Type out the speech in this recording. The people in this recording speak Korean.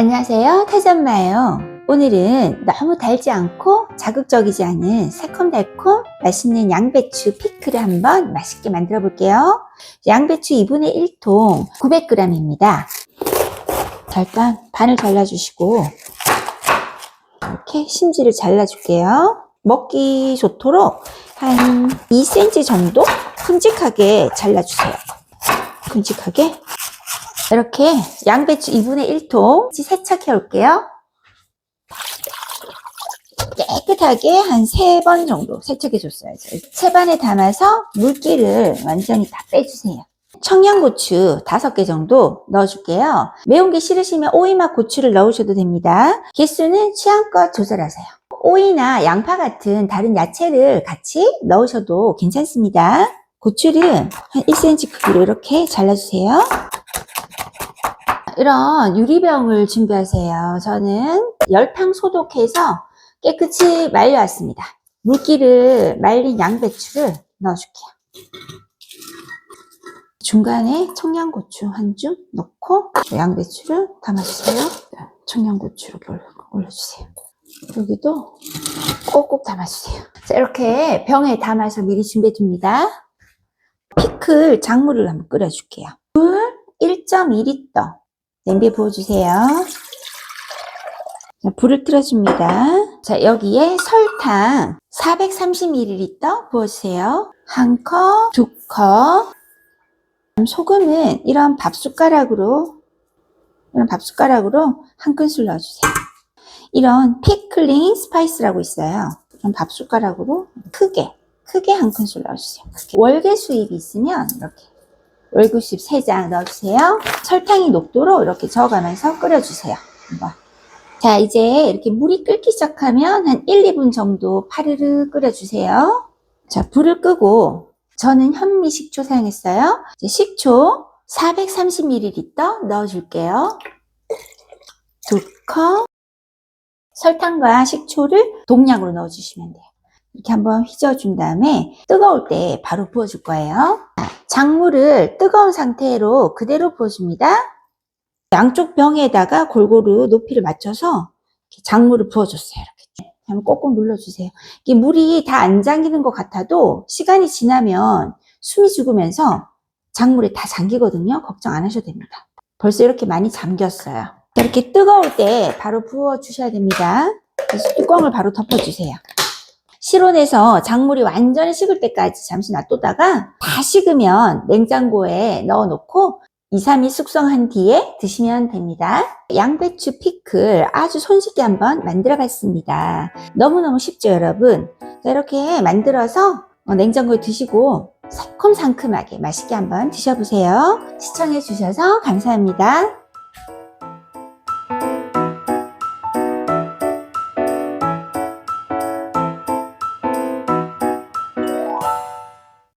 안녕하세요. 태전마예요. 오늘은 너무 달지 않고 자극적이지 않은 새콤달콤 맛있는 양배추 피클을 한번 맛있게 만들어 볼게요. 양배추 2분의 1통 900g입니다. 자, 일단 반을 잘라주시고 이렇게 심지를 잘라줄게요. 먹기 좋도록 한 2cm 정도 큼직하게 잘라주세요. 큼직하게 이렇게 양배추 2분의 1통 세척해 올게요. 깨끗하게 한 세 번 정도 세척해 줬어요. 채반에 담아서 물기를 완전히 다 빼주세요. 청양고추 5개 정도 넣어줄게요. 매운 게 싫으시면 오이맛 고추를 넣으셔도 됩니다. 개수는 취향껏 조절하세요. 오이나 양파 같은 다른 야채를 같이 넣으셔도 괜찮습니다. 고추를 한 1cm 크기로 이렇게 잘라주세요. 이런 유리병을 준비하세요. 저는 열탕 소독해서 깨끗이 말려왔습니다. 물기를 말린 양배추를 넣어줄게요. 중간에 청양고추 한 줌 넣고 양배추를 담아주세요. 청양고추 이렇게 올려- 올려주세요. 여기도 꼭꼭 담아주세요. 자, 이렇게 병에 담아서 미리 준비해둡니다. 피클 작물을 한번 끓여줄게요. 물 1.2리터 냄비에 부어주세요. 자, 불을 틀어줍니다. 자, 여기에 설탕 430ml 부어주세요. 한 컵, 두 컵. 소금은 이런 밥숟가락으로, 이런 밥숟가락으로 한 큰술 넣어주세요. 이런 피클링 스파이스라고 있어요. 이런 밥숟가락으로 크게, 크게 한 큰술 넣어주세요. 크게. 월계 수잎이 있으면 이렇게 월구십 3장 넣어주세요. 설탕이 녹도록 이렇게 저어가면서 끓여주세요. 자, 이제 이렇게 물이 끓기 시작하면 한 1, 2분 정도 파르르 끓여주세요. 자, 불을 끄고 저는 현미 식초 사용했어요. 식초 430ml 넣어줄게요. 두 컵. 설탕과 식초를 동량으로 넣어주시면 돼요. 이렇게 한번 휘저어준 다음에 뜨거울 때 바로 부어줄 거예요. 작물을 뜨거운 상태로 그대로 부어줍니다. 양쪽 병에다가 골고루 높이를 맞춰서 작물을 부어줬어요. 이렇게 한번 꼭꼭 눌러주세요. 이게 물이 다 안 잠기는 것 같아도 시간이 지나면 숨이 죽으면서 작물에 다 잠기거든요. 걱정 안 하셔도 됩니다. 벌써 이렇게 많이 잠겼어요. 이렇게 뜨거울 때 바로 부어주셔야 됩니다. 그래서 뚜껑을 바로 덮어주세요. 실온에서 작물이 완전히 식을 때까지 잠시 놔뒀다가 다 식으면 냉장고에 넣어 놓고 2, 3일 숙성한 뒤에 드시면 됩니다. 양배추 피클 아주 손쉽게 한번 만들어 봤습니다. 너무너무 쉽죠, 여러분? 자, 이렇게 만들어서 어, 냉장고에 드시고 새콤상큼하게 맛있게 한번 드셔보세요. 시청해 주셔서 감사합니다.